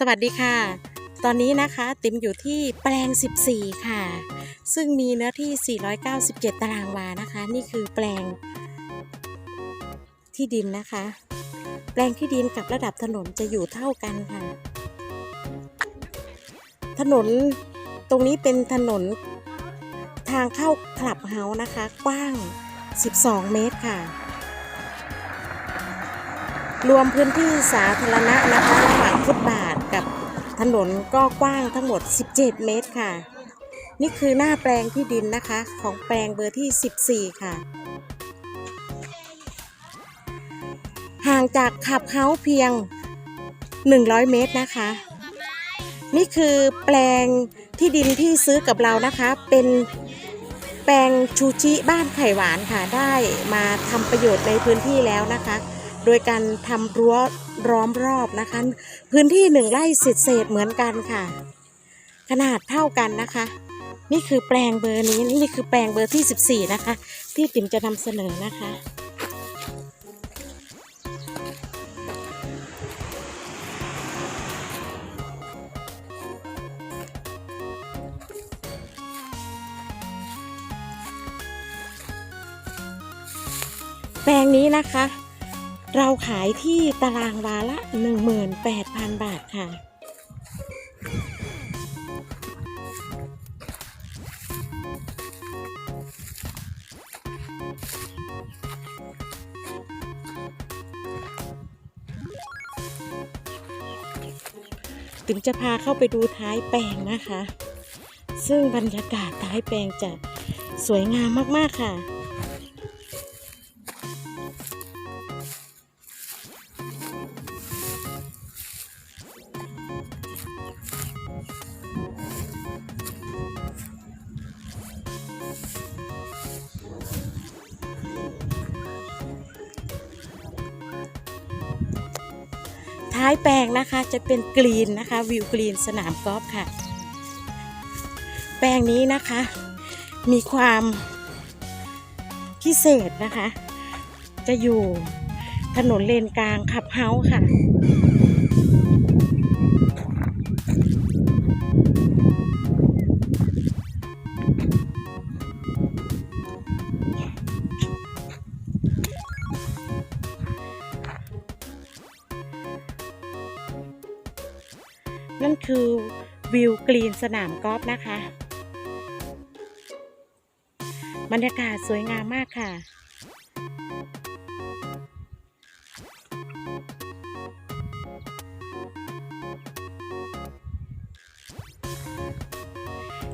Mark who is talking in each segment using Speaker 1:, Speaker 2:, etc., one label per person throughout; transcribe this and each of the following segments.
Speaker 1: สวัสดีค่ะ ตอนนี้นะคะติ๋มอยู่ที่แปลง 14 ค่ะ ซึ่งมีเนื้อที่ 497 ตารางวานะคะ นี่คือแปลงที่ดินนะคะ แปลงที่ดินกับระดับถนนจะอยู่เท่ากันค่ะ ถนนตรงนี้เป็นถนนทางเข้าคลับเฮาส์นะคะ กว้าง 12 เมตรค่ะรวมพื้นที่สาธารณะนะคะระหว่างฟุตบาท ถนนก็กว้างทั้งหมด 17 เมตรค่ะ นี่คือหน้าแปลงที่ดินนะคะ ของแปลงเบอร์ที่ 14 ค่ะ ห่างจากขับเฮาเพียง 100 เมตรนะคะ นี่คือแปลงที่ดินที่ซื้อกับเรานะคะ เป็นแปลงชูชิบ้านไข่หวานค่ะ ได้มาทำประโยชน์ในพื้นที่แล้วนะคะ โดยการทำรั้ว ล้อมรอบนะคะ พื้นที่หนึ่งไร่เศษเศษเหมือนกันค่ะ ขนาดเท่ากันนะคะ นี่คือแปลงเบอร์นี้นี่คือแปลงเบอร์ที่ 14 นะคะ ที่ติ๋มจะนำเสนอนะคะแปลงนี้นะคะ เราขายที่ตารางวาละ 18,000 บาทค่ะติ๋มจะพาเข้าไปดูท้ายแปลงนะคะ ซึ่งบรรยากาศท้ายแปลงจะสวยงามมาก ๆ ค่ะ ท้ายแปลงนะคะจะเป็นกรีนนะคะวิวกรีนสนามกอล์ฟค่ะ แปลงนี้นะคะ มีความพิเศษนะคะ จะอยู่ถนนเลนกลางขับเฮาส์ค่ะ นั่นคือวิวกรีนสนามกอล์ฟนะคะ บรรยากาศสวยงามมากค่ะ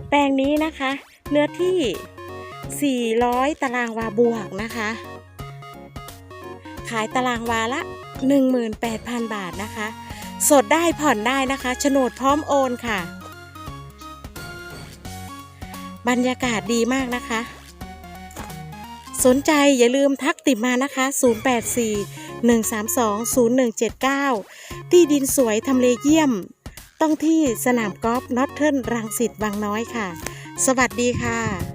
Speaker 1: แปลงนี้นะคะ เนื้อที่ 400 ตารางวาบวกนะคะ ขายตารางวาละ 18,000 บาทนะคะ สดได้ผ่อนได้นะคะโฉนดพร้อมโอนค่ะ บรรยากาศดีมากนะคะ สนใจอย่าลืมทักติดมานะคะ 084 132 0179 ที่ดินสวยทำเลเยี่ยม ต้องที่สนามกอล์ฟนอตเทิร์นรังสิตวังน้อยค่ะ สวัสดีค่ะ